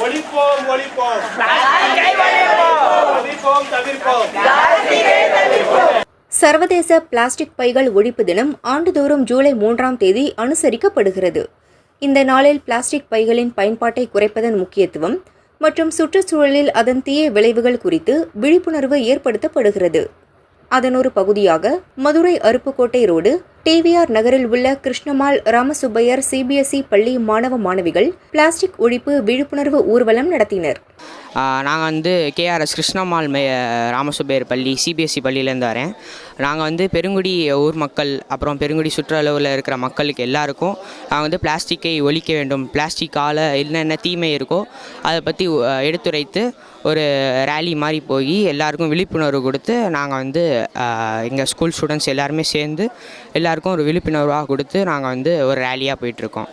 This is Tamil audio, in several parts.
ஒழிப்போம் ஒழிப்போம். தவிர்ப்போம் தவிர்ப்போம். சர்வதேச பிளாஸ்டிக் பைகள் ஒழிப்பு தினம் ஆண்டுதோறும் ஜூலை மூன்றாம் தேதி அனுசரிக்கப்படுகிறது. இந்த நாளில் பிளாஸ்டிக் பைகளின் பயன்பாட்டை குறைப்பதன் முக்கியத்துவம் மற்றும் சுற்றுச்சூழலில் அதன் தீய விளைவுகள் குறித்து விழிப்புணர்வு ஏற்படுத்தப்படுகிறது. அதன் ஒரு பகுதியாக மதுரை அருப்புக்கோட்டை ரோடு டிவிஆர் நகரில் உள்ள கிருஷ்ணமால் ராமசுப்பையர் சிபிஎஸ்இ பள்ளி மாணவ மாணவிகள் பிளாஸ்டிக் ஒழிப்பு விழிப்புணர்வு ஊர்வலம் நடத்தினர். நாங்கள் வந்து கேஆர்எஸ் கிருஷ்ணம்மாள் மே ராமசுபேர் பள்ளி சிபிஎஸ்சி பள்ளியிலேருந்து வரேன். நாங்கள் வந்து பெருங்குடி ஊர் மக்கள் அப்புறம் பெருங்குடி சுற்றளவில் இருக்கிற மக்களுக்கு எல்லாருக்கும் நாங்கள் வந்து பிளாஸ்டிக்கை ஒழிக்க வேண்டும். பிளாஸ்டிக்கால் என்னென்ன தீமை இருக்கோ அதை பற்றி எடுத்துரைத்து ஒரு ரேலி மாதிரி போய் எல்லாருக்கும் விழிப்புணர்வு கொடுத்து நாங்கள் வந்து எங்கள் ஸ்கூல் ஸ்டூடெண்ட்ஸ் எல்லாருமே சேர்ந்து எல்லாருக்கும் ஒரு விழிப்புணர்வாக கொடுத்து நாங்கள் வந்து ஒரு ரேலியாக போயிட்டுருக்கோம்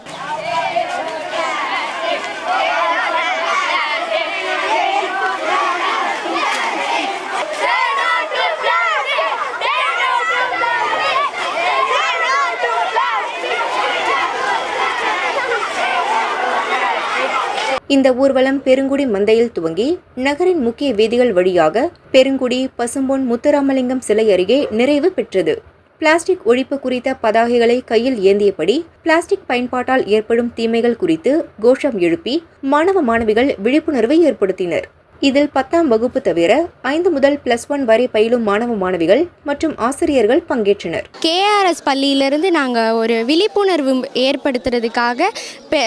இந்த ஊர்வலம் பெருங்குடி மந்தையில் துவங்கி நகரின் முக்கிய வீதிகள் வழியாக பெருங்குடி பசும்பொன் முத்துராமலிங்கம் சிலை அருகே நிறைவு பெற்றது. பிளாஸ்டிக் ஒழிப்பு குறித்த பதாகைகளை கையில் ஏந்தியபடி பிளாஸ்டிக் பயன்பாட்டால் ஏற்படும் தீமைகள் குறித்து கோஷம் எழுப்பி மாணவ மாணவிகள் விழிப்புணர்வை ஏற்படுத்தினர். இதில் பத்தாம் வகுப்பு தவிர ஐந்து முதல் பிளஸ் ஒன் வரை பயிலும் மாணவ மாணவிகள் மற்றும் ஆசிரியர்கள் பங்கேற்றனர். கேஆர்எஸ் பள்ளியிலேருந்து நாங்கள் ஒரு விழிப்புணர்வு ஏற்படுத்துறதுக்காக பெ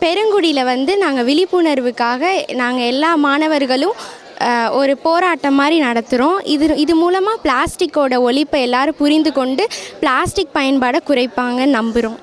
பெருங்குடியில் வந்து நாங்கள் விழிப்புணர்வுக்காக நாங்கள் எல்லா மாணவர்களும் ஒரு போராட்டம் மாதிரி நடத்துகிறோம் இது இது மூலமாக பிளாஸ்டிக்கோட ஒழிப்பை எல்லாரும் புரிந்து கொண்டு பிளாஸ்டிக் பயன்பாடை குறைப்பாங்கன்னு நம்புகிறோம்